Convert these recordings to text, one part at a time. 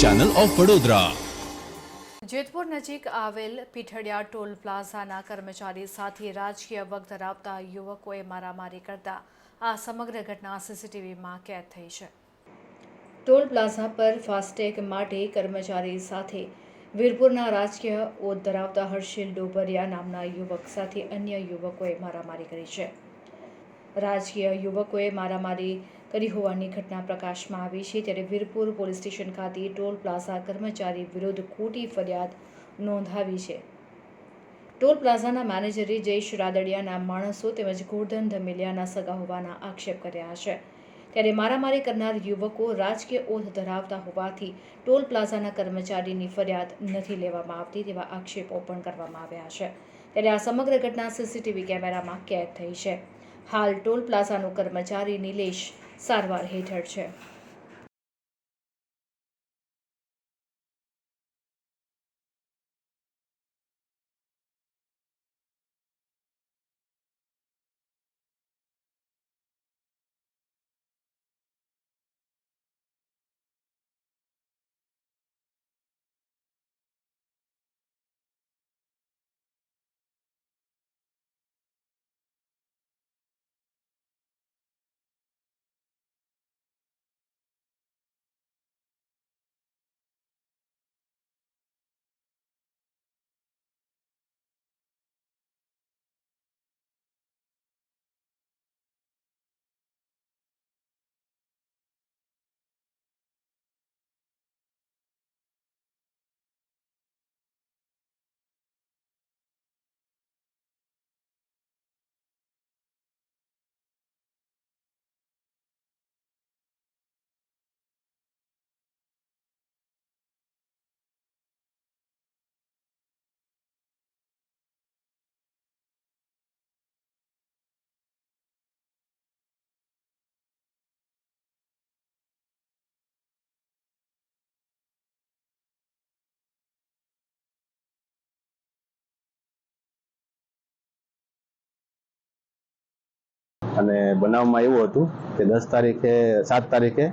Channel of Vadodara Jetpur નજીક આવેલ Pithadiya toll પ્લાઝાના કર્મચારી સાથે રાજકીય વગ ધરાવતા યુવકોએ મારામારી કરતા આ સમગ્ર ઘટના સીસીટીવીમાં કેદ થઈ છે. ટોલ પ્લાઝા પર ફાસ્ટેગ માટે કર્મચારી સાથે વીરપુરના રાજકીય ઓત ધરાવતા હર્ષિલ ડોબરિયા નામના યુવક સાથે અન્ય યુવકોએ મારામારી કરી છે. રાજકીય યુવકોએ મારામારી કરી હોવાની ઘટના પ્રકાશમાં આવી છે. ત્યારે વીરપુર પોલીસ સ્ટેશન ખાતે ટોલ પ્લાઝા કર્મચારી વિરુદ્ધ ખોટી ફરિયાદ નોંધાવી છે. ટોલ પ્લાઝાના મેનેજરે જયેશ રાદડિયાના માણસો તેમજ ગોરધન ધમેલિયાના સગા હોવાના આક્ષેપ કર્યા છે. ત્યારે મારામારી કરનાર યુવકો રાજકીય ઓથ ધરાવતા હોવાથી ટોલ પ્લાઝાના કર્મચારીની ફરિયાદ નથી લેવામાં આવતી તેવા આક્ષેપો પણ કરવામાં આવ્યા છે. ત્યારે આ સમગ્ર ઘટના સીસીટીવી કેમેરામાં કેદ થઈ છે. હાલ ટોલ પ્લાઝાનો કર્મચારી નિલેશ સારવાર હેઠળ છે. અને બનાવમાં એવું હતું કે દસ તારીખે, સાત તારીખે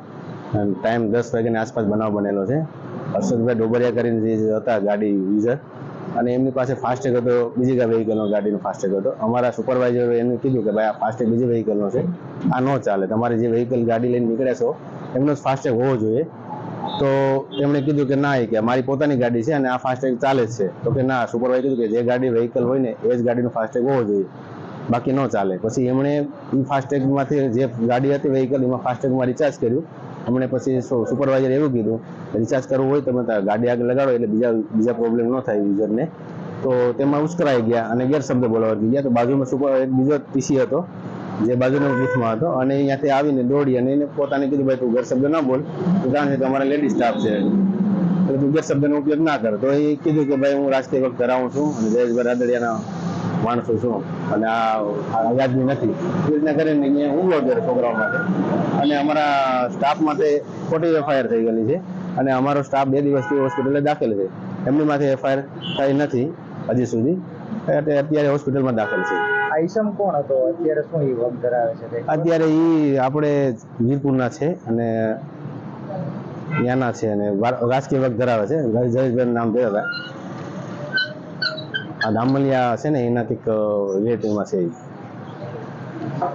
ટાઈમ દસ વાગ્યાની આસપાસ બનાવ બનેલો છે. હર્ષદભાઈ ડોબરિયા કરીને જે હતા ગાડી યુઝર, અને એમની પાસે ફાસ્ટેગ હતો, બીજી કાંઈ વ્હીકલનો ગાડીનો ફાસ્ટેગ હતો. અમારા સુપરવાઇઝરે એમને કીધું કે ભાઈ આ ફાસ્ટેગ બીજી વ્હીકલનો છે, આ ન ચાલે. તમારે જે વ્હીકલ ગાડી લઈને નીકળે છો, એમનો જ ફાસ્ટેગ હોવો જોઈએ. તો એમણે કીધું કે ના કે મારી પોતાની ગાડી છે અને આ ફાસ્ટેગ ચાલે જ છે. તો કે ના સુપરવાઇઝર કીધું કે જે ગાડી વ્હીકલ હોય ને, એ જ ગાડીનો ફાસ્ટેગ હોવો જોઈએ. બાકી ન ચાલે. પછી એમણે એ ફાસ્ટેગમાંથી જે ગાડી હતી વ્હીકલ એમાં ફાસ્ટેગમાં રિચાર્જ કર્યું. અમને પછી સુપરવાઇઝર એવું કીધું રિચાર્જ કરવું હોય તમે ગાડી આગળ લગાડો, એટલે બીજા બીજા પ્રોબ્લેમ ન થાય યુઝરને તો તેમાં ઉશ્કરાઈ ગયા અને ગેરશબ્દ બોલાવા ગયા. તો બાજુમાં સુપર, એક બીજો પીસી હતો, જે બાજુના બૂથમાં હતો. અને અહીંયાથી આવીને દોડી અને એને પોતાને કીધું, ભાઈ, તું ગેરશબ્દ ના બોલ. તો કારણ કે અમારા લેડીઝ સ્ટાફ છે. એટલે તું ગેરશબ્દનો ઉપયોગ ના કર. તો એ કીધું કે, ભાઈ, હું રાજકીય વખત ધરાવું છું અને જયેશભાઈ રાદડિયાના માણસો છું. અને આ આ વ્યાજબી નથી. એ રીતના કરીને અહીંયા હું અત્યારે છોકરાઓ માટે. અને અમારા સ્ટાફ માટે ખોટી એફઆઈઆર થઈ ગયેલી છે. અને અમારો સ્ટાફ બે દિવસથી હોસ્પિટલે દાખલ છે. એમની માથે એફઆઈઆર થઈ નથી હજી સુધી. એટલે અત્યારે હોસ્પિટલમાં દાખલ છે. આઈસમ કોણ હતો? અત્યારે શું એ વર્ક ધરાવે છે? અત્યારે એ આપણે વીરપુરના છે અને ત્યાંના છે અને રાજકીય વર્ગ ધરાવે છે. જયેશભાઈ નામ હતા આ દામલિયા છે ને એનાથી રિલેટિવમાં છે